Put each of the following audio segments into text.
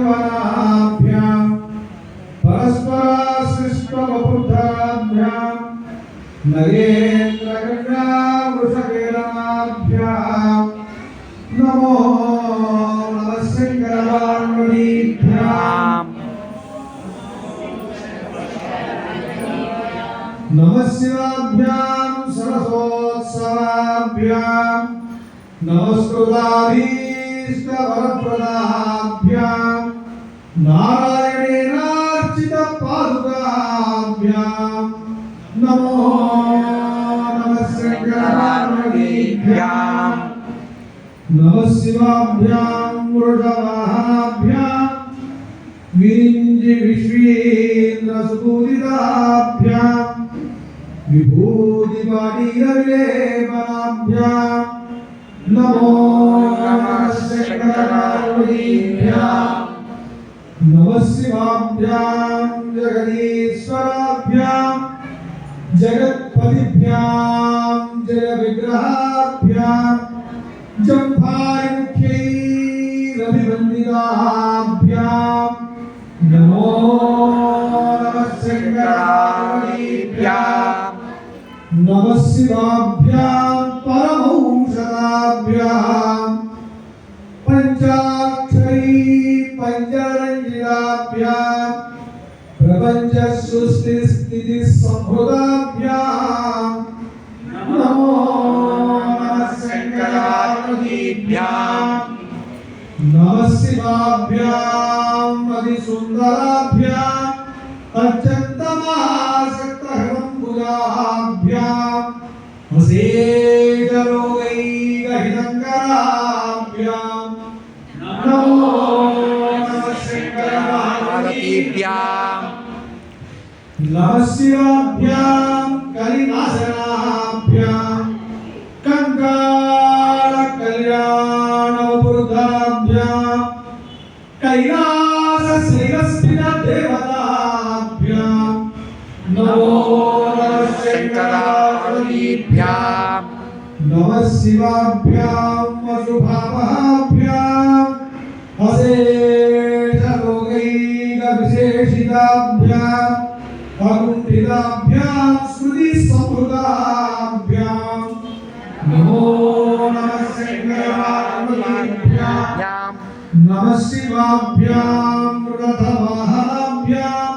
वनाभ्याम् परस्पराश्लिष्टवपुर्धराभ्याम् नगेन्द्रगङ्गावृषकेरणाभ्याम् नमो नमः शङ्करवान्मणीभ्याम् नमः शिवाभ्याम् सरसोत्सवाभ्याम् नमस्कृताभीष्टवरप्रदाभ्याम् नारायणेनार्चितपादुकाभ्याम् नमो नमः शङ्करवान्मणीभ्याम् नमः शिवाभ्याम् वृषवाहनाभ्याम् विरिञ्जि विश्वेन्द्रसुपूजिताभ्याम् विभूतिपाटीरविलेपनाभ्याम् नमो नमः शङ्करपार्वतीभ्याम् नमः शिवाभ्याम् जगदीश्वराभ्याम् जगत्पतिभ्याम् जयविग्रहाभ्याम् जम्भारिमुख्यैरभिवन्दिताभ्याम् नमो नमः शङ्कराभ्याम् नमः शिवाभ्याम् परमंशदाभ्याम् పంచరంజిరాభ్యాం ప్రపంచ సృష్టి స్థితి సంహృతాభ్యాం. నమో నమ శంకరాత్మీభ్యాం నమ సుందరాభ్యాం. అత్యంత మహాసక్త शङ्कराभ्याम् नमः शिवाभ्याम् कलिनाशनाभ्याम् कङ्कालकल्याणवृद्धाभ्याम् कैलासश्रीरस्मिनदेवताभ्याम् नमो नमः शङ्कराभ्याम् नमः ప్రేషితాభ్యాం భగుంఠితాభ్యాం స్మృతి సంహృతాభ్యాం నమో నమః శంకరాభ్యాం నమః శివాభ్యాం రథవాహనాభ్యాం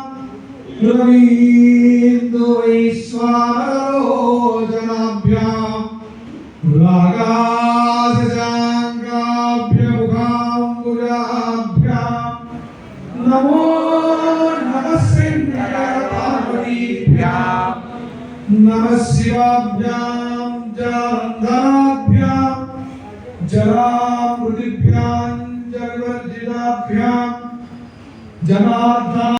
రవీందు వైశ్వానరోజనాభ్యాం రాగా नमः शिवाभ्यां जान्धराभ्यां जरामृदिभ्यां जगवज्जिताभ्यां जनार्दन